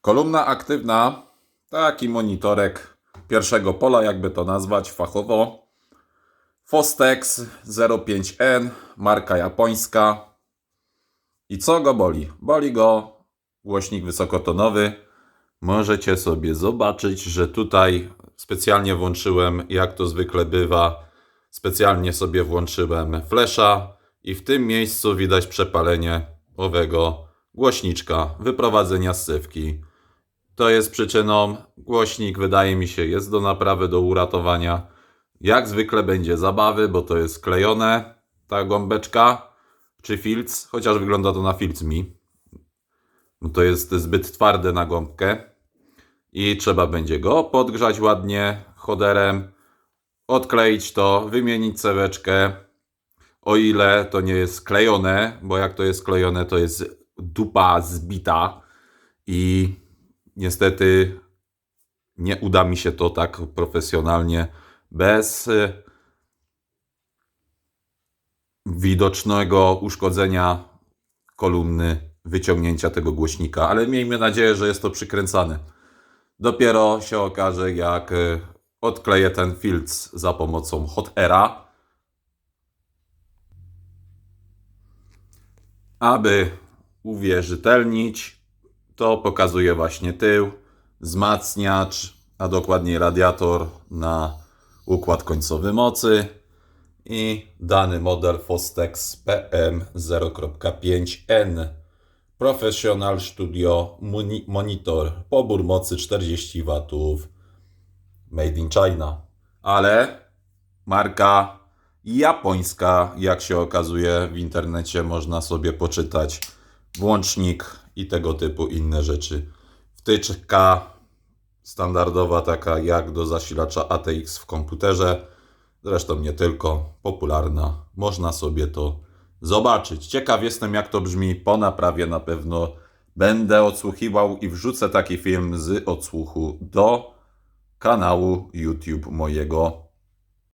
Kolumna aktywna, taki monitorek pierwszego pola, jakby to nazwać fachowo. Fostex 05N, marka japońska. I co go boli? Boli go głośnik wysokotonowy. Możecie sobie zobaczyć, że tutaj specjalnie włączyłem, jak to zwykle bywa, specjalnie sobie włączyłem flesza i w tym miejscu widać przepalenie owego głośniczka wyprowadzenia z sywki. To jest przyczyną, głośnik wydaje mi się jest do naprawy, do uratowania. Jak zwykle będzie zabawy, bo to jest klejone, ta gąbeczka, czy filc, chociaż wygląda to na filc mi. Bo To jest zbyt twarde na gąbkę i trzeba będzie go podgrzać ładnie choderem, odkleić to, wymienić ceweczkę, o ile to nie jest klejone, bo jak to jest klejone, to jest dupa zbita i niestety nie uda mi się to tak profesjonalnie bez y, widocznego uszkodzenia kolumny, wyciągnięcia tego głośnika, ale miejmy nadzieję, że jest to przykręcane. Dopiero się okaże, jak y, odkleję ten filc za pomocą Hot Aira. Aby uwierzytelnić, to pokazuje właśnie tył, wzmacniacz, a dokładniej radiator na układ końcowy mocy i dany model Fostex PM0.5N Professional Studio Moni- Monitor, pobór mocy 40 W, made in China, ale marka japońska, jak się okazuje w internecie można sobie poczytać. Włącznik i tego typu inne rzeczy. Wtyczka standardowa taka jak do zasilacza ATX w komputerze, zresztą nie tylko, popularna. Można sobie to zobaczyć. Ciekaw jestem jak to brzmi, po naprawie na pewno będę odsłuchiwał i wrzucę taki film z odsłuchu do kanału YouTube mojego